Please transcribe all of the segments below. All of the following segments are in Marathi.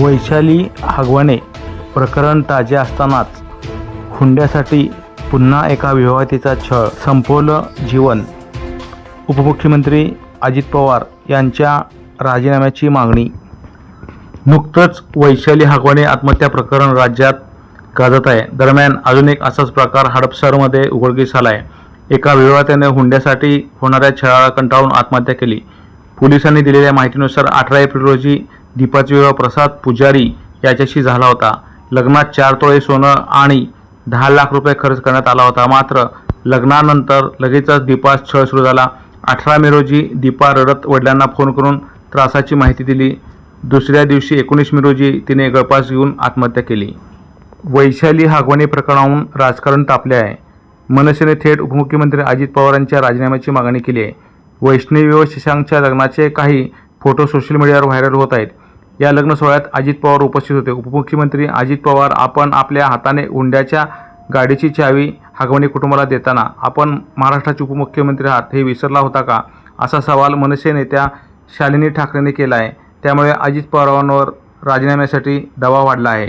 वैशाली हागवाने प्रकरण ताजे असतानाच हुंड्यासाठी पुन्हा एका विवाहितेचा छळ संपवलं जीवन. उपमुख्यमंत्री अजित पवार यांच्या राजीनाम्याची मागणी. नुकतंच वैशाली हागवाने आत्महत्या प्रकरण राज्यात गाजत आहे. दरम्यान अजून एक असाच प्रकार हडपसरमध्ये उघडकीस आला आहे एका विवाहितेने हुंड्यासाठी होणाऱ्या छळाला कंटाळून आत्महत्या केली. पोलिसांनी दिलेल्या माहितीनुसार अठरा एप्रिल रोजी दीपाचा विवाह प्रसाद पुजारी याच्याशी झाला होता. लग्नात चार तोळे सोनं आणि दहा लाख रुपये खर्च करण्यात आला होता. मात्र लग्नानंतर लगेचच दीपास छळ सुरू झाला. अठरा मे रोजी दीपा रडत वडिलांना फोन करून त्रासाची माहिती दिली. दुसऱ्या दिवशी एकोणीस मे रोजी तिने गळपास घेऊन आत्महत्या केली. वैशाली हागवणी प्रकरणाहून राजकारण तापले आहे. मनसेने थेट उपमुख्यमंत्री अजित पवारांच्या राजीनाम्याची मागणी केली आहे. वैष्णवी व शशांकच्या लग्नाचे काही फोटो सोशल मीडियावर व्हायरल होत आहेत. या लग्न सोहळ्यात अजित पवार उपस्थित होते. उपमुख्यमंत्री अजित पवार आपण आपल्या हाताने हुंड्याच्या गाडीची चावी हागवणे कुटुंबाला देताना आपण महाराष्ट्राचे उपमुख्यमंत्री आहात हे विसरला होता का? असा सवाल मनसे नेत्या शालिनी ठाकरेंनी केला आहे त्यामुळे अजित पवारांवर राजीनाम्यासाठी दबाव वाढला आहे.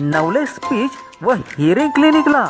नवले स्पीच व हिअरिंग क्लिनिकला